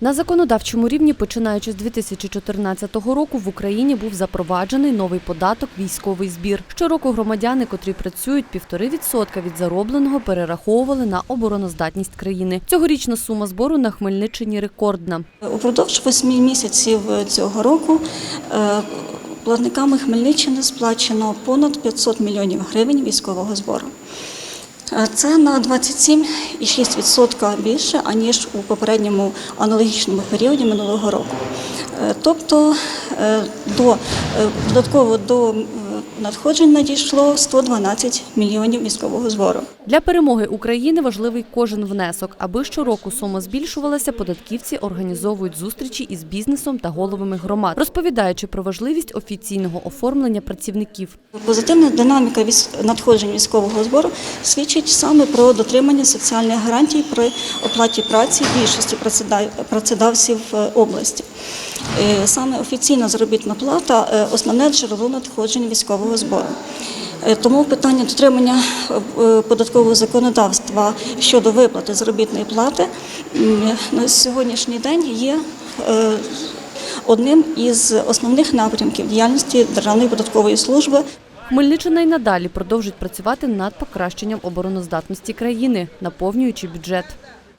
На законодавчому рівні, починаючи з 2014 року, в Україні був запроваджений новий податок військовий збір. Щороку громадяни, котрі працюють, півтори відсотка від заробленого перераховували на обороноздатність країни. Цьогорічна сума збору на Хмельниччині рекордна. Упродовж восьми місяців цього року е, платниками Хмельниччини сплачено понад 500 мільйонів гривень військового збору. Е, Це на 27,6% більше, аніж у попередньому аналогічному періоді минулого року. Е, Тобто е, до, додатково до надходжень надійшло 112 мільйонів військового збору. Для перемоги України важливий кожен внесок. Аби щороку сума збільшувалася, податківці організовують зустрічі із бізнесом та головами громад, розповідаючи про важливість офіційного оформлення працівників. Позитивна динаміка надходжень військового збору свідчить саме про дотримання соціальних гарантій при оплаті праці більшості працеда- працедавців е, області. Е, Саме офіційна заробітна плата е, основне джерело надходжень військового збору. Е, Тому питання дотримання податкового законодавства щодо виплати заробітної плати на сьогоднішній день є одним із основних напрямків діяльності Державної податкової служби. Хмельниччина й надалі продовжить працювати над покращенням обороноздатності країни, наповнюючи бюджет.